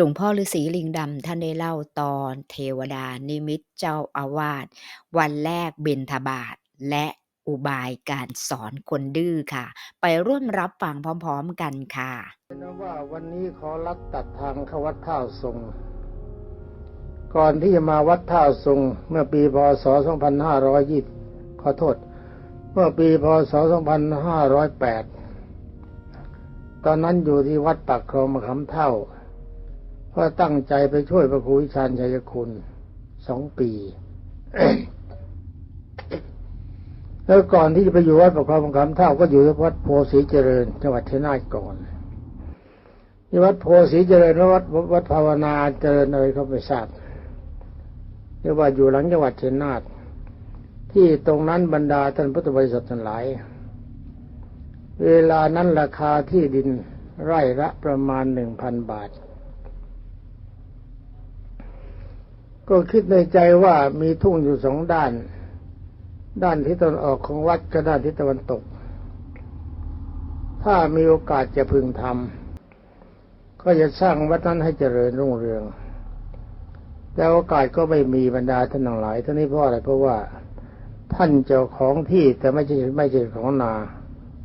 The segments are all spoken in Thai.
หลวงพ่อฤาษีลิงดำท่านได้เล่าตอนเทวดานิมิตเจ้าอาวาสวันแรกบิณฑบาตและอุบายการสอนคนดื้อค่ะ ไปร่วมรับฟังพร้อมๆกันค่ะนะว่าวันนี้ขอรับตัดทางเข้าวัดท่าทรง ก่อนที่จะมาวัดท่าทรง เมื่อปีพศ 2520 ขอโทษ เมื่อปีพศ 2508 ตอนนั้นอยู่ที่วัดปักคลองมะขามเท่า เพื่อตั้งใจไปช่วยพระครูวิชาญชัยคุณสองปี แล้วก่อนที่จะไปอยู่วัดปักคลองมะขามเท่าก็อยู่ที่วัดโพสีเจริญ จังหวัดชัยนาทก่อนที่วัดโพสีเจริญวัดวัดภาวนาเจริญอะไรเขาไม่ทราบเรียกว่าอยู่หลังจังหวัดชัยนาทที่ตรงนั้นบรรดาท่านพุทธบริษัททั้งหลาย เวลานั้นราคาที่ดินไร่ละประมาณหนึ่งพันบาท ก็คิดในใจว่ามีทุ่งอยู่สองด้าน ด้านทิศตะวันออกของวัดกับด้านทิศตะวันตก ถ้ามีโอกาสจะพึงทำก็จะสร้างวัดนั้นให้เจริญรุ่งเรือง แต่โอกาสก็ไม่มีบรรดาท่านทั้งหลายท่านี้เพราะอะไรเพราะว่าท่านเจ้าของที่แต่ไม่ใช่ไม่ใช่ของนา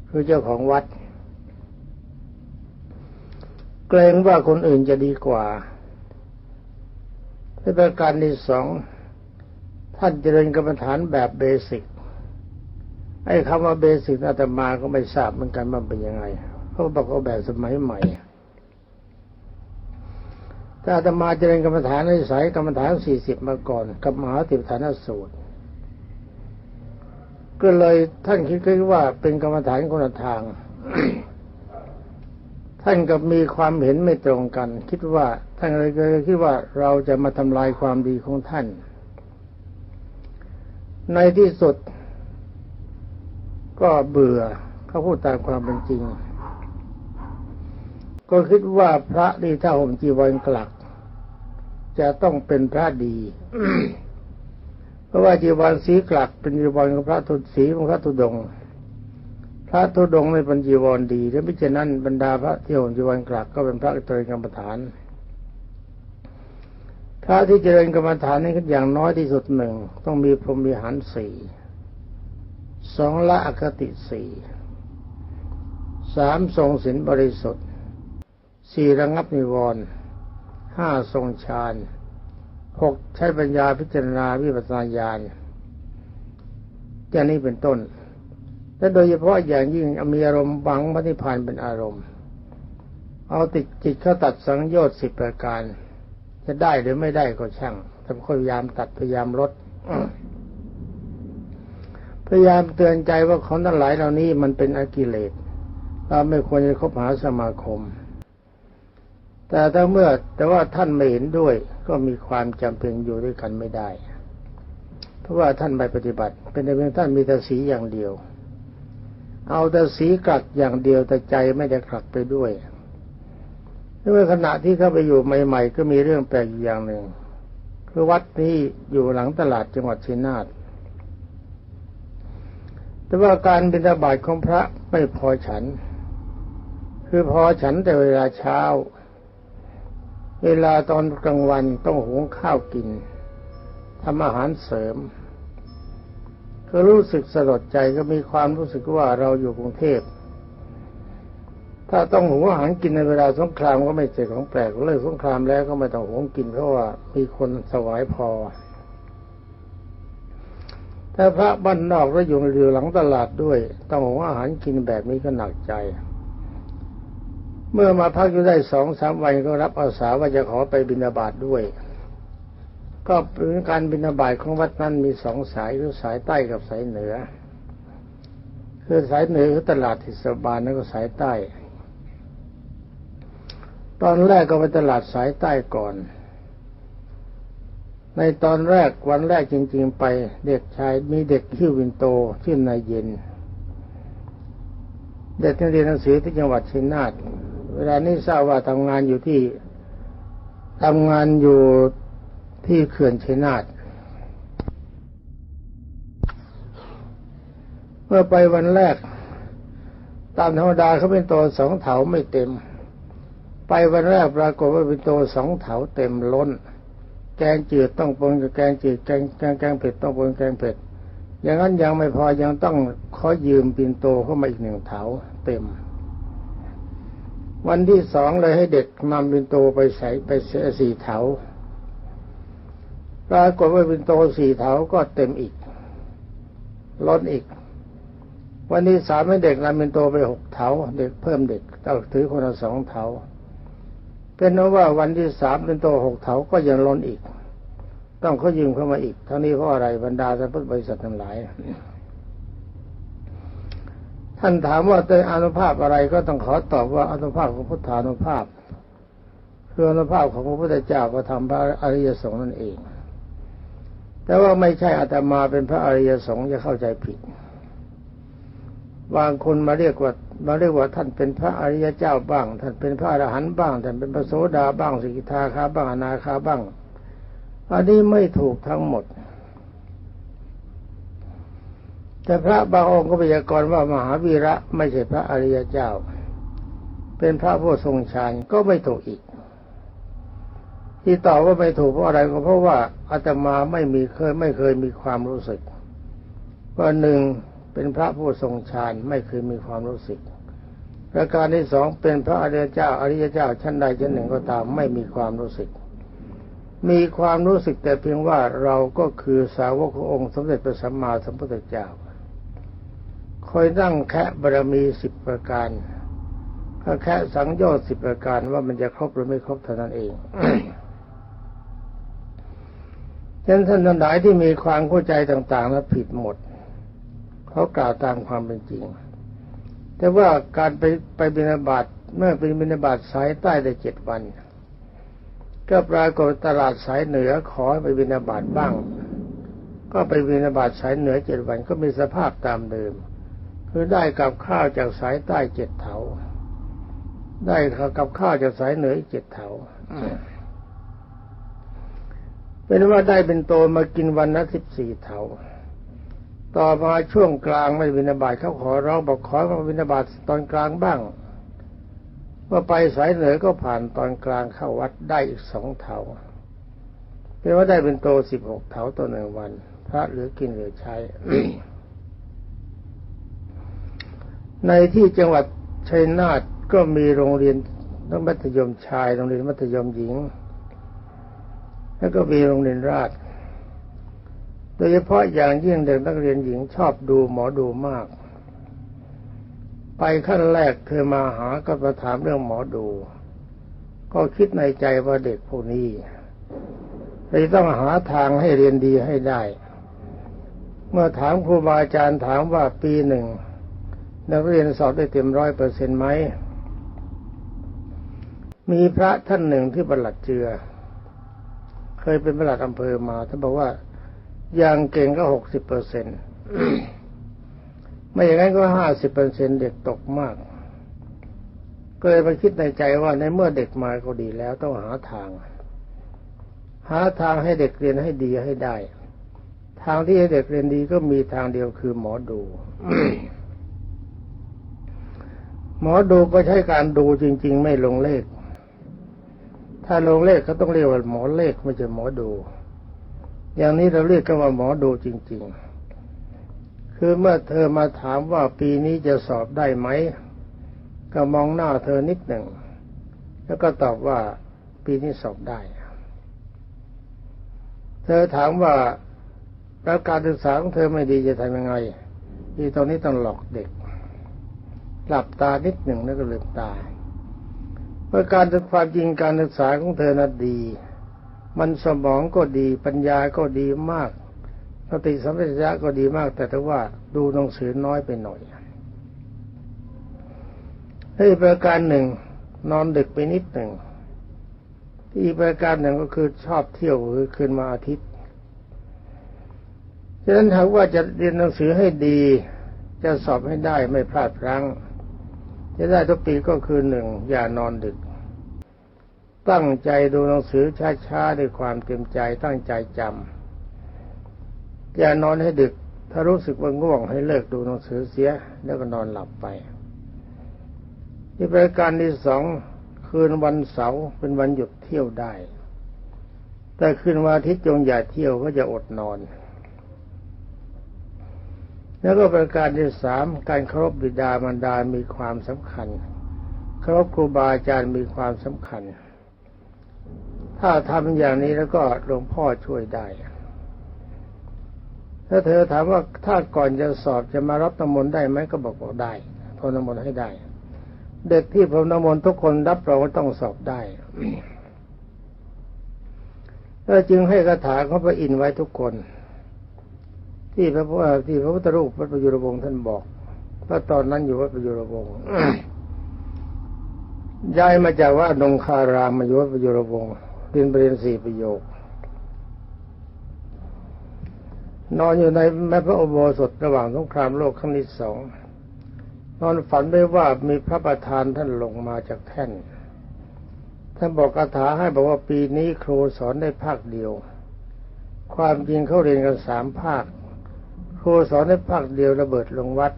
คือเจ้าของวัด เกรงว่าคนอื่นจะดีกว่า ในประการที่สองท่านเจริญกรรมฐานแบบเบสิกไอ้คำว่าเบสิกอาตมาก็ไม่ทราบเหมือนกันว่าเป็นยังไงเขาบอกว่าแบบสมัยใหม่ถ้าอาตมาเจริญกรรมฐานในสายกรรมฐานสี่สิบมาก่อนกับมหาติปฐานสูตร ก็เลยท่านคิดว่าเป็นกรรมฐานคนละทาง ท่านกับมีความเห็นไม่ตรงกัน คิดว่า ท่านเลยคิดว่าเราจะมาทำลายความดีของท่าน ในที่สุด ก็เบื่อเขาพูดตามความเป็นจริง ก็คิดว่าพระดีถ้าห่มจีวรกลัก จะต้องเป็นพระดี เพราะว่าจีวรสีกลัก เป็นจีวรของพระทุสีของพระธุดงพระธุดงค์ในป็นจีวรดีถ้าไม่เช่นนั้นบรรดาพระที่ห่มจีวรกลักก็เป็นพระเจริญกรรมฐาน พระที่เจริญกรรมฐานนี่อย่างน้อยที่สุดหนึ่งต้องมีพรหมีหารสี่สองละอคติสี่สามทรงศีลบริสุทธิ์สี่ระงับนิวรณ์ห้าทรงฌานหกใช้ปัญญาพิจารณาวิปัสสนาญาณอย่างนี้เป็นต้นและโดยเฉพาะอย่างยิ่งมีอารมณ์บังพระนิพพานเป็นอารมณ์ เอาติดจิตเข้าตัดสังโยชน์สิบประการ จะได้หรือไม่ได้ก็ช่างแต่พยายามตัดพยายามลดพยายามเตือนใจว่าของทั้งหลายเหล่านี้มันเป็นอกิเลสเราไม่ควรจะคบหาสมาคม แต่ถ้าเมื่อแต่ว่าท่านไม่เห็นด้วย ก็มีความจำเป็นอยู่ด้วยกันไม่ได้ เพราะว่าท่านไม่ปฏิบัติ เป็นแต่เพียงท่านมีแต่สีอย่างเดียว เอาแต่สีกลักอย่างเดียวแต่ใจไม่ได้กลักไปด้วย เมื่อขณะที่เข้าไปอยู่ใหม่ ๆ ก็มีเรื่องแปลกอย่างหนึ่ง คือวัดนี้อยู่หลังตลาดจังหวัดชัยนาทแต่ว่าการบิณฑบาตของพระไม่พอฉัน คือพอฉันแต่เวลาเช้า เวลาตอนกลางวันต้องหุงข้าวกินทำอาหารเสริมก็รู้สึกสลดใจก็มีความรู้สึกว่าเราอยู่กรุงเทพ ถ้าต้องหุงอาหารกินในเวลาสงครามก็ไม่เจอของแปลกเลิกสงครามแล้วก็ไม่ต้องหุงกินเพราะว่ามีคนสวายพอแต่พระบ้านนอกแล้วอยู่อยู่หลังตลาดด้วย ต้องหุงอาหารกินแบบนี้ก็หนักใจ เมื่อมาพักอยู่ได้สองสามวันก็รับอาสาว่าจะขอไปบิณฑบาตด้วย ก็เป็นการบิณฑบาตของวัดนั้นมีสองสายคือสายใต้กับสายเหนือ คือสายเหนือคือตลาดทิศบาลแล้วก็สายใต้ ตอนแรกก็ไปตลาดสายใต้ก่อน ในตอนแรกวันแรกจริง ๆ ไปเด็กชายมีเด็กชื่อวินโตชื่อนายเย็น เด็กที่เรียนหนังสือที่จังหวัดชัยนาทเวลานี้ทราบว่าทำงานอยู่ที่ทำงานอยู่ที่เขื่อนชัยนาทเมื่อไปวันแรก ตามธรรมดาเขาเป็นตัวสองเถาไม่เต็ม ไปวันแรกปรากฏว่าเป็นโตสองเถาเต็มล้น แกงจืดต้องปนกับแกงจืดแกงแกงแกงเผ็ดต้องปนแกงเผ็ด อย่างนั้นยังไม่พอยังต้องขอยืมปินโตเข้ามาอีกหนึ่งเถาเต็ม วันที่สองเลยให้เด็กนำปินโตไปใส่ไปเสียสี่เถาปรากฏว่าปินโตสี่เถาก็เต็มอีกล้นอีก วันที่สามให้เด็กนำปินโตไปหกเถาเด็กเพิ่มเด็กต้องถือคนละสองเถา เป็นเพราะว่าวันที่สามเป็นโตหกเถาก็ยังล้นอีก ต้องเขายืมเข้ามาอีก ทั้งนี้เพราะอะไรบรรดาท่านพุทธบริษัททั้งหลาย ท่านถามว่าเป็นอนุภาพอะไรก็ต้องขอตอบว่าอนุภาพของพุทธานุภาพคืออนุภาพของพระพุทธเจ้าประธรรมพระอริยสงฆ์นั่นเอง แต่ว่าไม่ใช่อาตมาเป็นพระอริยสงฆ์จะเข้าใจผิดบางคนมาเรียกว่า มาเรียกว่าท่านเป็นพระอริยเจ้าบ้าง ท่านเป็นพระอรหันต์บ้าง ท่านเป็นพระโสดาบ้างสกิทาคาบ้างอนาคาบ้าง อันนี้ไม่ถูกทั้งหมด แต่พระบางองค์ก็พยากรณ์ว่ามหาวีระไม่ใช่พระอริยเจ้า เป็นพระผู้ทรงฌานก็ไม่ถูกอีก ที่ตอบว่าไม่ถูกเพราะอะไรก็เพราะว่าอาตมาไม่มีเคยไม่เคยมีความรู้สึกว่าหนึ่ง เป็นพระผู้ทรงฌานไม่เคยมีความรู้สึก ประการที่สองเป็นพระอริยเจ้าอริยเจ้าชั้นใดชั้นหนึ่งก็ตามไม่มีความรู้สึก มีความรู้สึกแต่เพียงว่าเราก็คือสาวกขององค์สมเด็จพระสัมมาสัมพุทธเจ้าคอยนั่งแคะบารมีสิบประการก็แค่สังโยชน์สิบประการว่ามันจะครบหรือไม่ครบเท่านั้นเองฉะนั้นท่านทั้งหลายที่มีความเข้าใจต่างๆแล้วผิดหมด เขากล่าวตามความเป็นจริง แต่ว่าการไปไปบิณฑบาตเมื่อเป็นบิณฑบาตสายใต้ได้เจ็ดวัน ก็ปรากฏตลาดสายเหนือขอให้ไปบิณฑบาตบ้าง ก็ไปบิณฑบาตสายเหนือเจ็ดวันก็มีสภาพตามเดิม คือได้กับข้าวจากสายใต้เจ็ดเถาได้กับข้าวจากสายเหนืออีกเจ็ดเถาเป็นว่าได้เป็นโตมากินวันละสิบสี่เถา ต่อมาช่วงกลางไม่บินาบาตเขาขอร้องบอกขอมาบินาบาตตอนกลางบ้างเมื่อไปสายเหนือก็ผ่านตอนกลางเข้าวัดได้อีกสองเถาเป็นว่าได้เป็นโตสิบหกเถาต่อหนึ่งวัน พระเหลือกินเหลือใช้ ในที่จังหวัดชัยนาทก็มีโรงเรียนทั้งมัธยมชายโรงเรียนมัธยมหญิง แล้วก็มีโรงเรียนราช โดยเฉพาะอย่างยิ่งเด็กนักเรียนหญิงชอบดูหมอดูมาก ไปขั้นแรกเธอมาหาก็มาถามเรื่องหมอดู ก็คิดในใจว่าเด็กพวกนี้เราต้องหาทางให้เรียนดีให้ได้ เมื่อถามครูบาอาจารย์ถามว่าปีหนึ่งนักเรียนสอบได้เต็มร้อยเปอร์เซ็นต์ไหม มีพระท่านหนึ่งที่ประหลัดเจือ เคยเป็นประหลัดอำเภอมาท่านบอกว่า อย่างเก่งก็หกสิบเปอร์เซ็นต์ไม่อย่างนั้นก็ห้าสิบเปอร์เซ็นเด็กตกมาก ก็เลยมาคิดในใจว่าในเมื่อเด็กมาก็ดีแล้วต้องหาทาง หาทางให้เด็กเรียนให้ดีให้ได้ ทางที่ให้เด็กเรียนดีก็มีทางเดียวคือหมอดูหมอดูก็ใช้การดูจริง ๆ ไม่ลงเลข ถ้าลงเลขเขาต้องเรียกว่าหมอเลขไม่ใช่หมอดู อย่างนี้เราเรียกกันว่าหมอดูจริง ๆ คือเมื่อเธอมาถามว่าปีนี้จะสอบได้ไหม ก็มองหน้าเธอนิดหนึ่ง แล้วก็ตอบว่าปีนี้สอบได้ เธอถามว่าแล้วการศึกษาของเธอไม่ดีจะทำยังไงที่ตอนนี้ต้องหลอกเด็ก หลับตานิดหนึ่งแล้วก็ลืมตาเมื่อการศึกความจริงการศึกษาของเธอนั้นดี มันสมองก็ดีปัญญาก็ดีมากสติสัมปชัญญะก็ดีมาก แต่ถ้าว่าดูหนังสือน้อยไปหน่อยอีกประการหนึ่ง นอนดึกไปนิดหนึ่งอีกประการหนึ่งก็คือชอบเที่ยวคือคืนมาอาทิตย์ฉะนั้นถ้าว่าจะเรียนหนังสือให้ดี จะสอบให้ได้ไม่พลาดพลั้ง จะได้ทุกปีก็คือหนึ่งอย่านอนดึก ตั้งใจดูหนังสือช้าๆด้วยความเต็มใจตั้งใจจำอย่านอนให้ดึก ถ้ารู้สึกว่าง่วงให้เลิกดูหนังสือเสีย แล้วก็นอนหลับไป ที่ประการที่สองคืนวันเสาร์เป็นวันหยุดเที่ยวได้ แต่คืนวันอาทิตย์จงอย่าเที่ยวก็จะอดนอน แล้วก็ประการที่สามการเคารพบิดามารดามีความสำคัญเคารพครูบาอาจารย์มีความสำคัญ ถ้าทำอย่างนี้แล้วก็หลวงพ่อช่วยได้ถ้าเธอถามว่าถ้าก่อนจะสอบจะมารับน้ำมนต์ได้ไหมก็บอกบอกได้พรมน้ำมนต์ให้ได้ เด็กที่พรมน้ำมนต์ทุกคนรับรองว่าต้องสอบได้ก็จึงให้คาถาเขาพระอินทร์ไว้ทุกคน ที่พระพุทธที่พระพุทธรูปวัดประยุรวงศ์ท่านบอกว่าตอนนั้นอยู่วัดประยุรวงศ์ย้ายมาจากว่านงคารามมาอยู่วัดประยุรวงศ์ เรียนประเรียนสี่ประโยค นอนอยู่ในแม่พระอุโบสถระหว่างสงครามโลกครั้งที่สองนอนฝันไปว่ามีพระประธานท่านลงมาจากแท่น ท่านบอกคาถาให้บอกว่าปีนี้ครูสอนได้ภาคเดียว ความจริงเขาเรียนกันสามภาค ครูสอนได้ภาคเดียวระเบิดลงวัด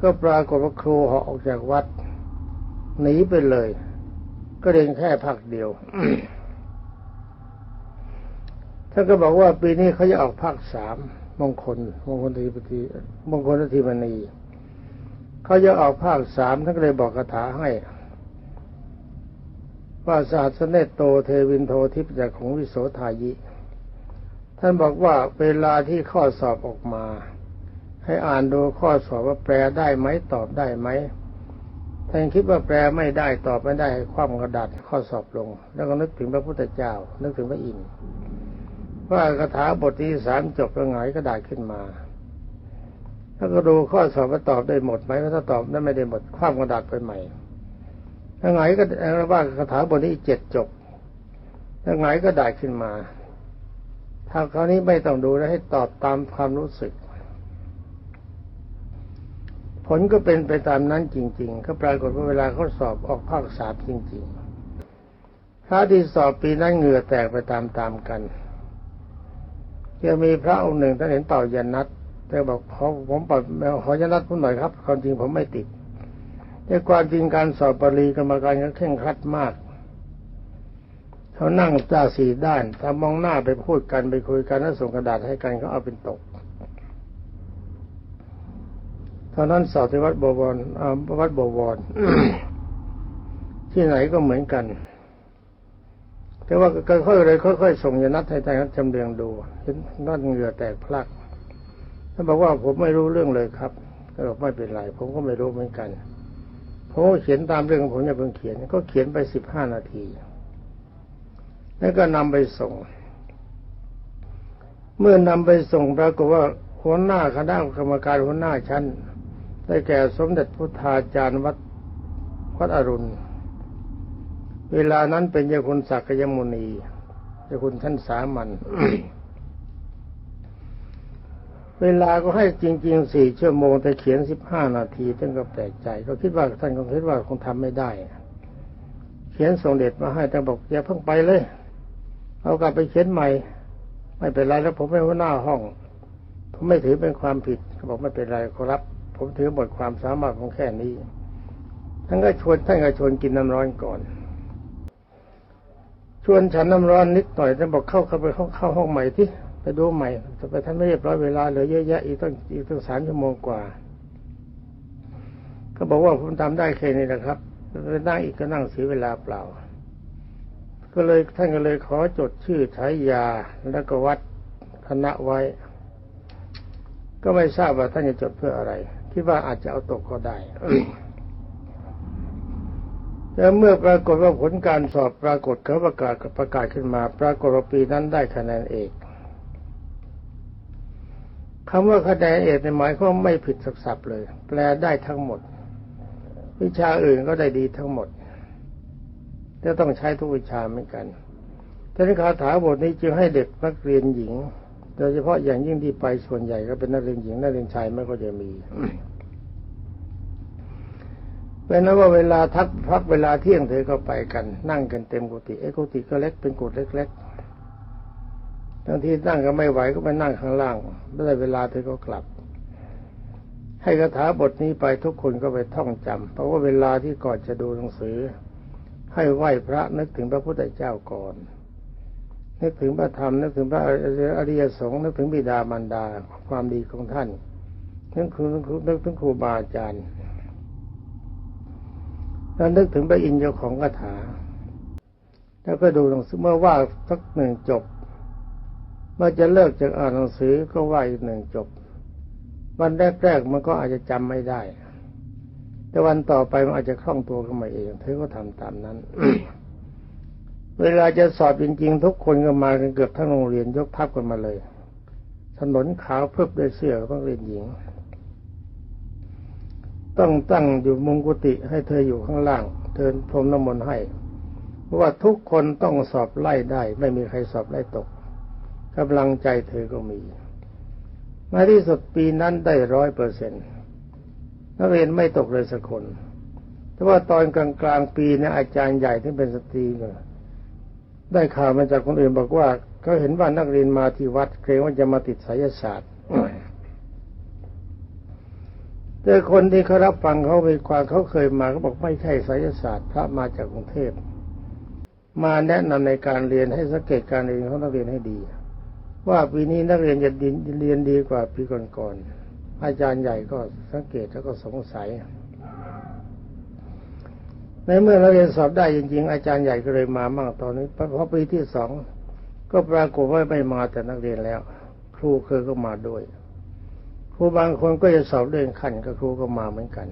ก็ปรากฏว่าครูเหาะออกจากวัดหนีไปเลย ก็เรียนแค่ภาคเดียว ท่านก็บอกว่าปีนี้เขาจะออกภาคสามมงคลมงคลทีปฏิมงคลทีมณีเขาจะออกภาคสามท่านก็เลยบอกคาถาให้ว่าศาสเนตโตเทวินโททิพจากของวิโสทายิ ท่านบอกว่าเวลาที่ข้อสอบออกมา ให้อ่านดูข้อสอบว่าแปลได้ไหมตอบได้ไหมท่านคิดว่าแปลไม่ได้ตอบไม่ได้ให้ความกระดาษข้อสอบลง แล้วก็นึกถึงพระพุทธเจ้า นึกถึงพระอินทร์ ว่าคาถาบทที่สามจบแล้วหงายกระดาษขึ้นมาแล้วก็ดูข้อสอบว่าตอบได้หมดไหมถ้าตอบได้ไม่ได้หมดความกระดาษไปใหม่ถ้าหงายก็ว่าคาถาบทที่เจ็ดจบถ้าหงายก็ได้ขึ้นมา ถ้าคราวนี้ไม่ต้องดูแล้วให้ตอบตามความรู้สึก ผลก็เป็นไปตามนั้นจริง ๆ ก็ปรากฏว่าเวลาเขาสอบออกภาคสามจริงๆพระที่สอบปีนั้นเหงื่อแตกไปตามๆกัน จะมีพระองค์หนึ่งท่านเห็นเป่ายันนัดแต่บอกขอผมเป่าขอยันนัดผมหน่อยครับความจริงผมไม่ติดแต่ความจริงการสอบบาลีกรรมการก็เคร่งครัดมากเขานั่งตาสี่ด้านถ้ามองหน้าไปพูดกันไปคุยกันแล้วส่งกระดาษให้กันเขาเอาเป็นตกตอนนั้นสอบที่วัดบวรวัดบวรที่ไหนก็เหมือนกัน แต่ว่าก็ค่อยเลยค่อยๆส่งยานัดให้ใจนัดจำเรียงดูเห็นนัดเหงื่อแตกพลักท่านบอกว่าผมไม่รู้เรื่องเลยครับก็บอกไม่เป็นไรผมก็ไม่รู้เหมือนกันผมก็เขียนตามเรื่องของผมอย่าเพิ่งเขียน ก็เขียนไปสิบห้านาที แล้วก็นำไปส่ง เมื่อนำไปส่งปรากฏว่าหัวหน้าคณะกรรมการหัวหน้าชั้นได้แก่สมเด็จพุทธาจารย์วัดวัดอรุณ เวลานั้นเป็นเจ้าคุณศักยมุนีเจ้าคุณท่านสามัญเวลาก็ให้จริงๆสี่ชั่วโมงแต่เขียนสิบห้านาทีท่านก็แปลกใจ ก็คิดว่าท่านคงคิดว่าคงทำไม่ได้ เขียนส่งเด็จมาให้ท่านบอกอย่าเพิ่งไปเลย เอากลับไปเขียนใหม่ ไม่เป็นไรแล้วผมไม่หัวหน้าห้อง ผมไม่ถือเป็นความผิดเขาบอกไม่เป็นไรครับ ผมถือหมดความสามารถของแค่นี้ท่านก็ชวนท่านก็ชวนกินน้ำร้อนก่อน ชวนฉันน้ำร้อนนิดหน่อยท่านบอกเข้าเข้าไปเข้าเข้าห้องใหม่ที่ไปดูใหม่จะไปท่านไม่เรียบร้อยเวลาเหลือเยอะแยะอีกตั้งอีกตั้งสามชั่วโมงกว่า ก็บอกว่าผมทำได้แค่นี้นะครับไปนั่งอีกก็นั่งเสียเวลาเปล่า ก็เลยท่านก็เลยขอจดชื่อฉายาแล้วก็วัดคณะไว้ ก็ไม่ทราบว่าท่านจะจดเพื่ออะไรคิดว่าอาจจะเอาตกก็ได้ แต่เมื่อปรากฏว่าผลการสอบปรากฏเขาประกาศประกาศขึ้นมา ปรากฏว่าปีนั้นได้คะแนนเอกคำว่าคะแนนเอกในหมายความไม่ผิดสักสับเลย แปลได้ทั้งหมด วิชาอื่นก็ได้ดีทั้งหมดจะต้องใช้ทุกวิชาเหมือนกันท่านคาถาบทนี้จึงให้เด็กนักเรียนหญิง โดยเฉพาะอย่างยิ่งที่ไปส่วนใหญ่ก็เป็นนักเรียนหญิงนักเรียนชายไม่ก็จะมี เป็นนั้นว่าเวลาทักพักเวลาเที่ยงเธอก็ไปกัน นั่งกันเต็มกุฏิไอ้กุฏิก็เล็กเป็นกุฏิเล็กๆบางทีนั่งก็ไม่ไหวก็ไปนั่งข้างล่างไม่ได้เวลาเธอก็กลับ ให้คาถาบทนี้ไปทุกคนก็ไปท่องจำเพราะว่าเวลาที่ก่อนจะดูหนังสือ ให้ไหว้พระนึกถึงพระพุทธเจ้าก่อน นึกถึงพระธรรมนึกถึงพระอริยสงฆ์นึกถึงบิดามารดาความดีของท่านนึกถึงนึกถึงครูบาอาจารย์ แล้วนึกถึงพระอินทร์เจ้าของคาถา แล้วก็ดูหนังสือเมื่อว่าสักหนึ่งจบ เมื่อจะเลิกจากอ่านหนังสือก็ว่าอีกหนึ่งจบ วันแรกๆมันก็อาจจะจำไม่ได้ แต่วันต่อไปมันอาจจะคล่องตัวขึ้นมาเองเธอก็ทำตามนั้น เวลาจะสอบจริงๆ ทุกคนก็มากันเกือบทั้งโรงเรียนยกทัพกันมาเลย ถนนขาวเพิบด้วยเสื้อต้องเรียนหญิง ต้องตั้งอยู่มุงกุฏิให้เธออยู่ข้างล่าง เธอพรมน้ำมนต์ให้เพราะว่าทุกคนต้องสอบไล่ได้ ไม่มีใครสอบไล่ตกกำลังใจเธอก็มีในที่สุดปีนั้นได้ร้อยเปอร์เซ็นต์นักเรียนไม่ตกเลยสักคนแต่ว่าตอนกลางกลางปีเนี่ยอาจารย์ใหญ่ที่เป็นสตรีเนี่ยได้ข่าวมาจากคนอื่นบอกว่าเขาเห็นว่านักเรียนมาที่วัดเกรงว่าจะมาติดไสยศาสตร์ แต่คนที่เขารับฟังเขาไปความเขาเคยมาเขาบอกไม่ใช่ไสยศาสตร์พระมาจากกรุงเทพมาแนะนำในการเรียนให้สังเกตการเรียนของนักเรียนให้ดี ว่าปีนี้นักเรียนจะเรียนดีกว่าปีก่อนๆอาจารย์ใหญ่ก็สังเกตแล้วก็สงสัย ในเมื่อนักเรียนสอบได้จริง ๆ อาจารย์ใหญ่ก็เลยมามั่งตอนนี้พอปีที่สองก็ปรากฏว่าไม่มาแต่นักเรียนแล้ว ครูเคยก็มาด้วย ครูบางคนก็จะสอบเรื่องขั้นก็ครูก็มาเหมือนกัน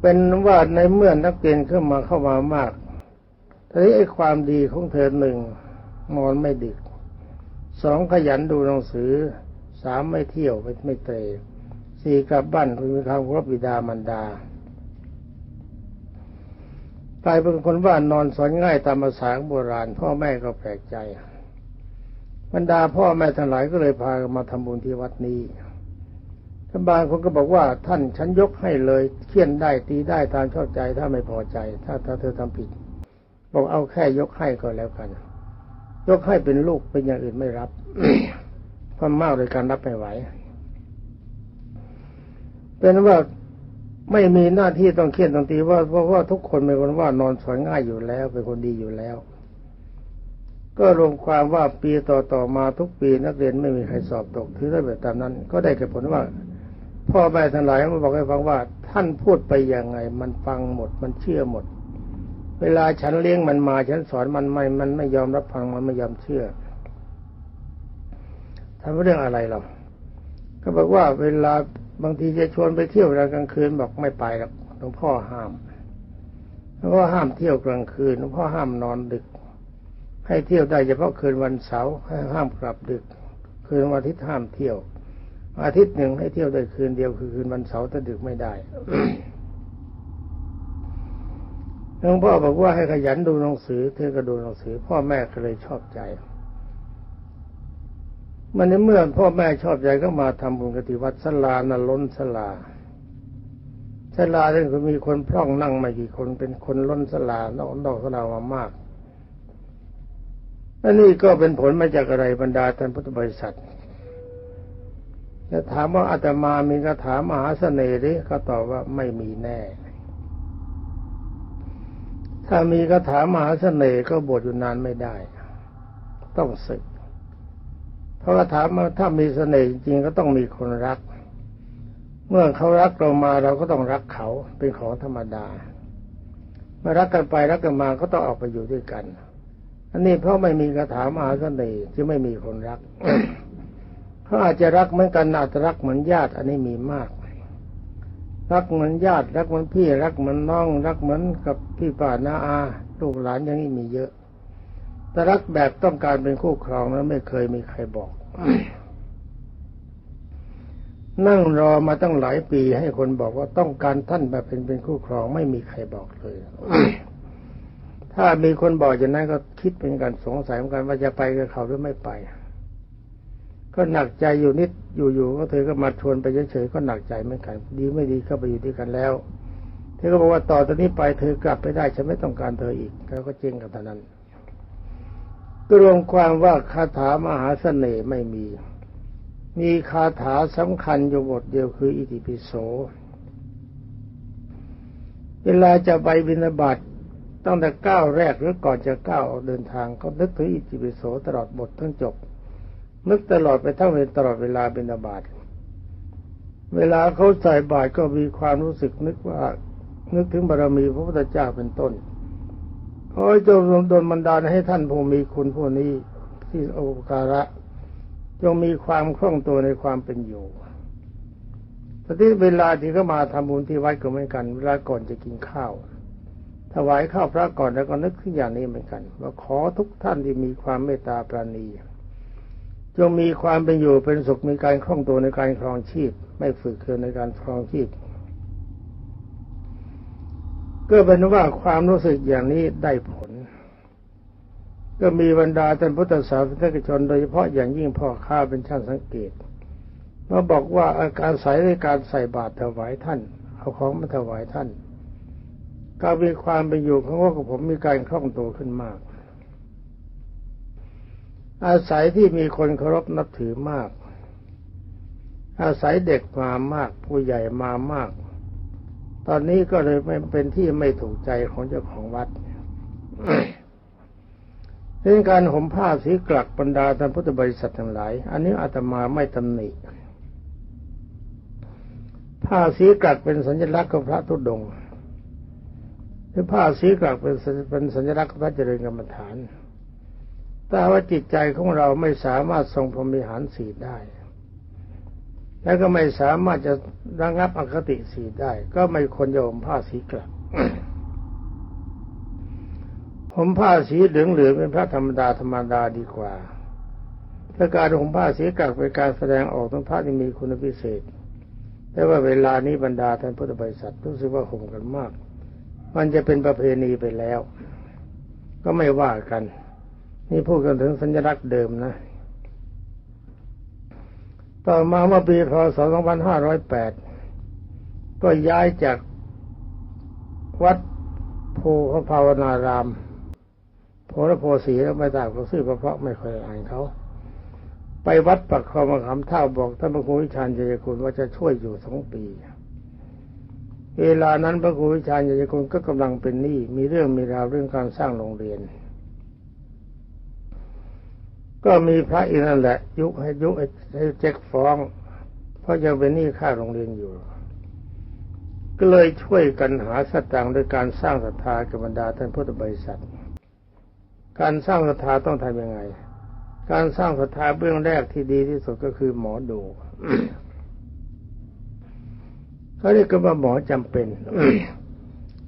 เป็นว่าในเมื่อนักเรียนเข้ามาเข้ามามากทีนี้ไอ้ความดีของเธอหนึ่งนอนไม่ดึกสองขยันดูหนังสือสามไม่เที่ยวไม่ไม่เตะสี่กลับบ้านมีความเคารพบิดามารดากลายเป็นคนว่านอนสอนง่ายตามภาษาโบราณ พ่อแม่ก็แปลกใจ บรรดาพ่อแม่ทั้งหลายก็เลยพากันมาทำบุญที่วัดนี้ท่านบางคนก็บอกว่าท่านฉันยกให้เลยเคี่ยนได้ตีได้ตามชอบใจถ้าไม่พอใจ ถ้าถ้าเธอทำผิด บอกเอาแค่ยกให้ก็แล้วกัน ยกให้เป็นลูกเป็นอย่างอื่นไม่รับเพราะมากเลยการรับไม่ไหว เป็นว่าไม่มีหน้าที่ต้องเครียดต้องตีว่าเพราะว่าทุกคนเป็นคนว่านอนสอนง่ายอยู่แล้วเป็นคนดีอยู่แล้ว ก็รวมความว่าปีต่อต่อมาทุกปีนักเรียนไม่มีใครสอบตกถือได้แบบตามนั้น ก็ได้แก่ผลว่า พ่อแม่ทั้งหลายมาบอกให้ฟังว่า ท่านพูดไปยังไง มันฟังหมดมันเชื่อหมด เวลาฉันเลี้ยงมันมาฉันสอนมันไม่ มันไม่ยอมรับฟังมันไม่ยอมเชื่อทำเรื่องอะไรหรอก็บอกว่าเวลาบางทีจะชวนไปเที่ยวกลางคืนบอกไม่ไปหรอกหลวงพ่อห้ามหลวงพ่อห้ามเที่ยวกลางคืนหลวงพ่อห้ามนอนดึก ให้เที่ยวได้เฉพาะคืนวันเสาร์ให้ห้ามกลับดึก คืนวันอาทิตย์ห้ามเที่ยว อาทิตย์หนึ่งให้เที่ยวได้คืนเดียวคือคืนวันเสาร์แต่ดึกไม่ได้หลวงพ่อบอกว่าให้ขยันดูหนังสือเธอก็ดูหนังสือ พ่อแม่ก็เลยชอบใจ มันในเมื่อพ่อแม่ชอบใจก็มาทำบุญกติวัดสลานะล้นสลาสลาเนี่ยคือมีคนพร่องนั่งไม่กี่คนเป็นคนล้นสลานอกนอกสลามามาก อันนี้ก็เป็นผลมาจากอะไรบรรดาท่านพุทธบริษัทจะถามว่าอาตมามีคาถามหาเสน่ห์หรือก็ตอบว่าไม่มีแน่ ถ้ามีคาถามหาเสน่ห์ก็บวชอยู่นานไม่ได้ ต้องศึก เพราะคาถามถ้ามีเสน่ห์จริงก็ต้องมีคนรัก เมื่อเขารักเรามาเราก็ต้องรักเขาเป็นของธรรมดา เมื่อรักกันไปรักกันมาก็ต้องออกไปอยู่ด้วยกัน อันนี้เพราะไม่มีคาถามหาเสน่ห์ที่ไม่มีคนรักเขาอาจจะรักเหมือนกันอาจจะรักเหมือนญาติ อันนี้มีมาก รักเหมือนญาติ รักเหมือนพี่รักเหมือนน้อง รักเหมือนกับพี่ป้าน้าอาลูกหลานอย่างนี้มีเยอะ แต่รักแบบต้องการเป็นคู่ครองนั้นไม่เคยมีใครบอกนั่งรอมาตั้งหลายปีให้คนบอกว่าต้องการท่านแบบเป็นเป็นคู่ครองไม่มีใครบอกเลย ถ้ามีคนบอกอย่างนั้นก็คิดเป็นการสงสัยเหมือนกันว่าจะไปกับเขาหรือไม่ไป ก็หนักใจอยู่นิดอยู่ๆก็เธอก็มาชวนไปเฉยๆก็หนักใจเหมือนกัน ดีไม่ดีก็ไปอยู่ด้วยกันแล้วเธอก็บอกว่าต่อตอนนี้ไปเธอกลับไปได้ฉันไม่ต้องการเธออีกแล้วก็เจ๊งกันเท่านั้นก็รวมความว่าคาถามหาเสน่ห์ไม่มี มีคาถาสำคัญอยู่บทเดียวคืออิติปิโส เวลาจะไปบิณฑบาต ตั้งแต่ก้าวแรกหรือก่อนจะก้าวออกเดินทางก็นึกถึงอิติปิโสตลอดบททั้งจบ นึกตลอดไปทั้งเวลตลอดเวลาเป็นบาตเวลาเขาใส่บาตรก็มีความรู้สึกนึกว่านึกถึงบารมีพระพุทธเจ้าเป็นต้นขอให้จงดลบันดาลให้ท่านผู้มีคุณผู้นี้ที่โอการะจงมีความคล่องตัวในความเป็นอยู่ตอนที่เวลาที่เขามาทำบุญที่วัดก็เหมือนกัน เวลาก่อนจะกินข้าว ถวายข้าวพระก่อนแล้วก็นึกถึงอย่างนี้เหมือนกันว่าขอทุกท่านที่มีความเมตตาปราณีจงมีความเป็นอยู่เป็นสุขมีการคล่องตัวในการครองชีพ ไม่ฝึกเคืนในการครองชีพก็เป็นว่าความรู้สึกอย่างนี้ได้ผล ก็มีบรรดาท่านพุทธศาสนิกชน โดยเฉพาะอย่างยิ่งพ่อข้าเป็นช่างสังเกตมาบอกว่าอาการใส่ในการใส่บาตรถวายท่าน เอาของมาถวายท่าน ก็มีความเป็นอยู่ของว่ากับผมมีการคล่องตัวขึ้นมาก อาศัยที่มีคนเคารพนับถือมาก อาศัยเด็กมามาก ผู้ใหญ่มามาก ตอนนี้ก็เลยไม่เป็นที่ไม่ถูกใจของเจ้าของวัดเรื่องการห่มผ้าสีกลักบรรดาท่านพุทธบริษัททั้งหลาย อันนี้อาตมาไม่ตำหนิผ้าสีกลักเป็นสัญลักษณ์ของพระธุดงค์ หรือผ้าสีกลักเป็นเป็นสัญลักษณ์พระเจริญกรรมฐานแต่ว่าจิตใจของเราไม่สามารถทรงพรหมิหารสีได้ แล้วก็ไม่สามารถจะระงับอคติสีได้ ก็ไม่ควรจะห่มผ้าสีกลักผมผ้าสีเหลืองเหลือเป็นพระธรรมดาธรรมดาดีกว่าถ้าการห่มผ้าสีกลักเป็นการแสดงออกถึงพระที่มีคุณพิเศษแต่ว่าเวลานี้บรรดาท่านพุทธบริษัทรู้สึกว่าห่มกันมาก มันจะเป็นประเพณีไปแล้ว ก็ไม่ว่ากัน นี่พูดกันถึงสัญลักษณ์เดิมนะ ต่อมาเมื่อปีพศ 2508 ก็ย้ายจากวัดโพพระภาวนารามโพระโพสีแล้วไม่ตามเขาซื่อเพราะไม่เคยอ่านเขาไปวัดปักคลองมาคำเท่าบอกท่านพระครูวิชาญเจยคุณว่าจะช่วยอยู่สองปี เวลานั้นพระครูวิชาญเจยคุณก็กำลังเป็นหนี้มีเรื่องมีราวเรื่องการสร้างโรงเรียน ก็มีพระอีกนั่นแหละ ยุให้ยุให้เจ๊กฟ้อง เพราะยังเป็นหนี้ค่าโรงเรียนอยู่ ก็เลยช่วยกันหาสตางค์โดยการสร้างศรัทธากับบรรดาท่านพุทธบริษัท การสร้างศรัทธาต้องทำยังไง การสร้างศรัทธาเบื้องแรกที่ดีที่สุดก็คือหมอดู เขาเรียกกันว่าหมอจำเป็น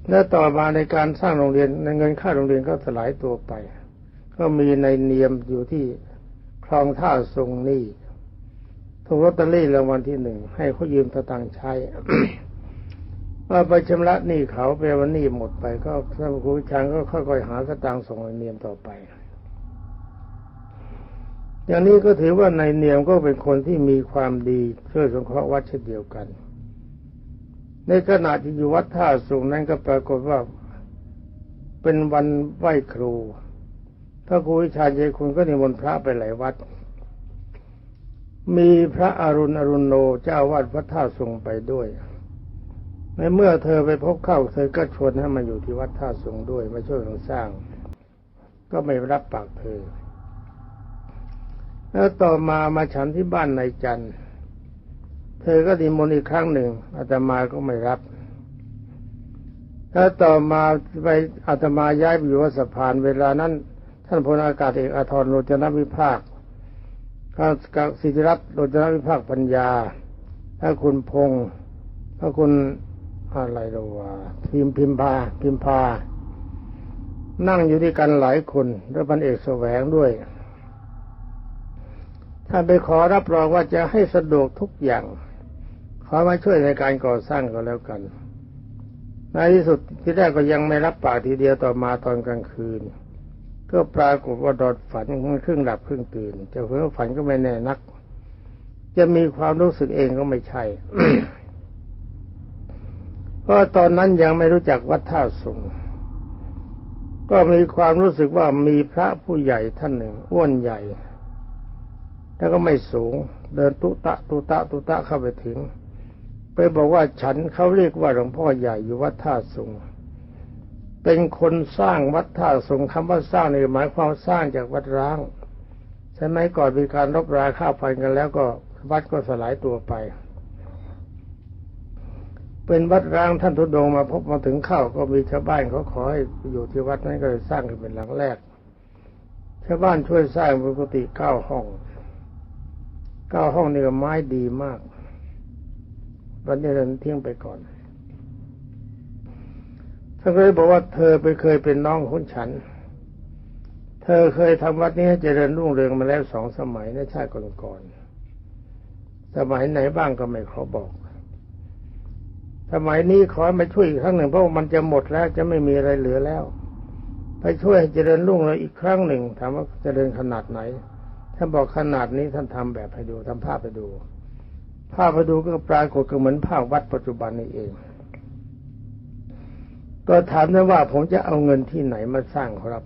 และต่อมาในการสร้างโรงเรียนในเงินค่าโรงเรียนก็สลายตัวไป ก็มีในเนียมอยู่ที่คลองท่าทรงนี้ถูกลอตเตอรี่รางวัลที่หนึ่งให้เขายืมตะตังค์ใช้ว่าไปชำระหนี้เขาไปวันหนี้หมดไป ก็ท่านครูวิชางก็ค่อยๆหาสตางค์ส่งในเนียมต่อไป อย่างนี้ก็ถือว่าในเนียมก็เป็นคนที่มีความดีช่วยสงเคราะห์วัดเช่นเดียวกัน ในขณะที่อยู่วัดท่าสูงนั้นก็ปรากฏว่า เป็นวันไหว้ครูพระครูวิชาเจคุณก็นิมนต์พระไปหลายวัด มีพระอรุณอรุณโนเจ้าวาดวัดท่าสูงไปด้วยในเมื่อเธอไปพบเข้าเธอก็ชวนให้มาอยู่ที่วัดท่าสูงด้วยมาช่วยกันสร้าง ก็ไม่รับปากเธอ แล้วต่อมามาฉันที่บ้านนายจันทร์ เธอก็นิมนต์อีกครั้งหนึ่งอาตมาก็ไม่รับแล้วต่อมาไปอาตมาย้ายไปอยู่วัดสะพานเวลานั้น ท่านพลอากาศเอกอาทรโรจนวิภาคข้าสิทธิรัตน์โรจนวิภาคปัญญาถ้าคุณพงษ์ถ้าคุณอะไรหรวะพิมพิมพาพิมพา นั่งอยู่ด้วยกันหลายคนแล้วพันเอกแสวงด้วย ท่านไปขอรับรองว่าจะให้สะดวกทุกอย่าง ขอมาช่วยในการก่อสร้างก็แล้วกันในที่สุดที่แรกก็ยังไม่รับปากทีเดียวต่อมาตอนกลางคืน ก็ปรากฏว่าดอดฝันครึ่งหลับครึ่งตื่นจะเพ้อฝันก็ไม่แน่นัก จะมีความรู้สึกเองก็ไม่ใช่เพราะตอนนั้นยังไม่รู้จักวัดท่าสุงก็มีความรู้สึกว่ามีพระผู้ใหญ่ท่านหนึ่งอ้วนใหญ่ แล้วก็ไม่สูง เดินตุตะตุตะตุตะเข้าไปถึง ไปบอกว่าฉันเขาเรียกว่าหลวงพ่อใหญ่อยู่วัดท่าสุงเป็นคนสร้างวัดท่าสงคำว่าสร้างนี่หมายความสร้างจากวัดร้างใช่ไหมก่อนมีการรบราฆ่าฟันกันแล้วก็วัดก็สลายตัวไป เป็นวัดร้างท่านทุดงมาพบมาถึงเข้าก็มีชาวบ้านเขาขอให้อยู่ที่วัดนั้นก็เลยสร้างขึ้นเป็นหลังแรกชาวบ้านช่วยสร้างเป็นกุฏิเก้าห้องเก้าห้องนี่ก็ไม้ดีมาก วันนี้เราทิ้งไปก่อนท่านก็เลยบอกว่าเธอไปเคยเป็นน้องของฉัน เธอเคยทำวัดนี้ให้เจริญรุ่งเรืองมาแล้วสองสมัยในชาติก่อนๆสมัยไหนบ้างก็ไม่ขอบอก สมัยนี้ขอมาช่วยอีกครั้งหนึ่งเพราะมันจะหมดแล้วจะไม่มีอะไรเหลือแล้ว ไปช่วยให้เจริญรุ่งเรืองอีกครั้งหนึ่งถามว่าเจริญขนาดไหนท่านบอกขนาดนี้ท่านทำแบบให้ดูทำภาพให้ดู ภาพให้ดูก็ปรากฏก็เหมือนภาพวัดปัจจุบันนี้เอง ก็ถามได้ว่าผมจะเอาเงินที่ไหนมาสร้างครับ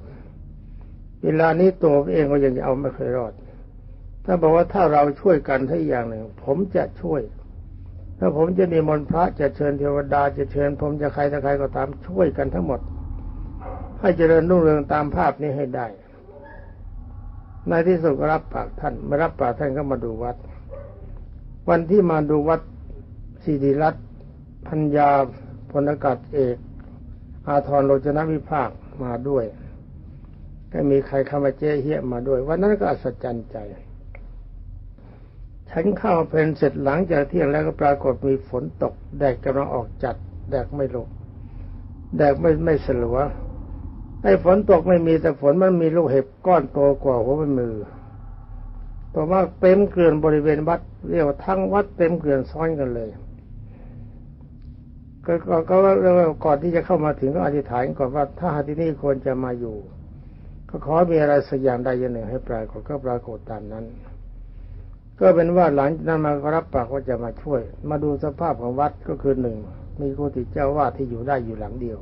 เวลานี้ตัวเองก็ยังจะเอาไม่เคยรอด ถ้าบอกว่าถ้าเราช่วยกันทั้งอย่างหนึ่ง ผมจะช่วย ถ้าผมจะนิมนต์พระจะเชิญเทวดาจะเชิญ ผมจะใครถ้าใครก็ตามช่วยกันทั้งหมด ให้เจริญรุ่งเรืองตามภาพนี้ให้ได้ในที่สุดก็รับปากท่านมารับปากท่านก็มาดูวัด วันที่มาดูวัดสิริรัตน์พัญญาพลอากาศเอก อาทรโรจนวิภาคมาด้วย ก็มีใครเข้ามาเจ๊เฮียมาด้วย วันนั้นก็อัศจรรย์ใจ ฉันเข้าเพลนเสร็จหลังจากเที่ยงแล้วก็ปรากฏมีฝนตก แดดกำลังออกจัด แดดไม่ลงแดดไม่ไม่สลัวไอ้ฝนตกไม่มีแต่ฝนมันมีลูกเห็บก้อนโตกว่าหัวมือ ต่อมาเต็มเกลื่อนบริเวณวัดเรียกว่าทั้งวัดเต็มเกลื่อนซ้อนกันเลย ก็ก็ก็เรียกว่าก่อนที่จะเข้ามาถึงก็อธิษฐานก่อนว่าถ้าหาที่นี่ควรจะมาอยู่ ก็ขอมีอะไรสักอย่างใดอย่างหนึ่งให้ปรากฏก็ปรากฏตามนั้น ก็เป็นว่าหลังจากนั้นมาก็รับปากว่าจะมาช่วย มาดูสภาพของวัดก็คือหนึ่งมีกุฏิเจ้าวาดที่อยู่ได้อยู่หลังเดียว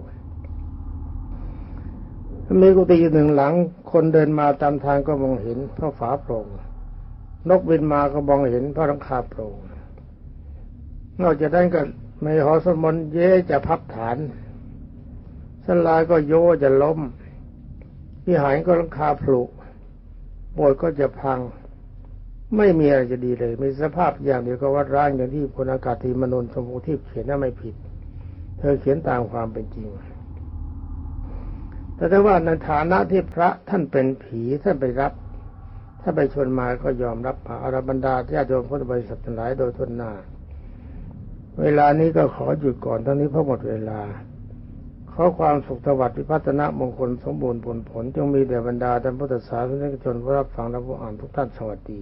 มีกุฏิอยู่หนึ่งหลัง คนเดินมาตามทางก็มองเห็นเพราะฝาโปร่ง นกบินมาก็มองเห็นพระรังคาโปร่งนอกจากนั้นก็ในหอสมนต์เย่จะพับฐานสลายก็โยจะล้มวิหารก็รังคาผลุโบสถ์ก็จะพัง ไม่มีอะไรจะดีเลย มีสภาพอย่างเดียวก็วัดร้างอย่างที่พลอากาศตรีมนนชมพูทิพย์เขียนน่าไม่ผิด เธอเขียนตามความเป็นจริง แต่ถ้าว่าในฐานะที่พระท่านเป็นผีท่านไปรับ ถ้าไปชวนมาก็ยอมรับอารบรรดาญาติโยมพุทธบริษัททั้งหลายโดยทุนหน้า เวลานี้ก็ขอหยุดก่อนทั้งนี้เพราะหมดเวลา ขอความสุขสวัสดิ์พิพัฒนมงคลสมบูรณ์ผลผลจงมีแด่บรรดาท่านพุทธศาสนิกชนผู้รับฟังและผู้อ่านทุกท่านสวัสดี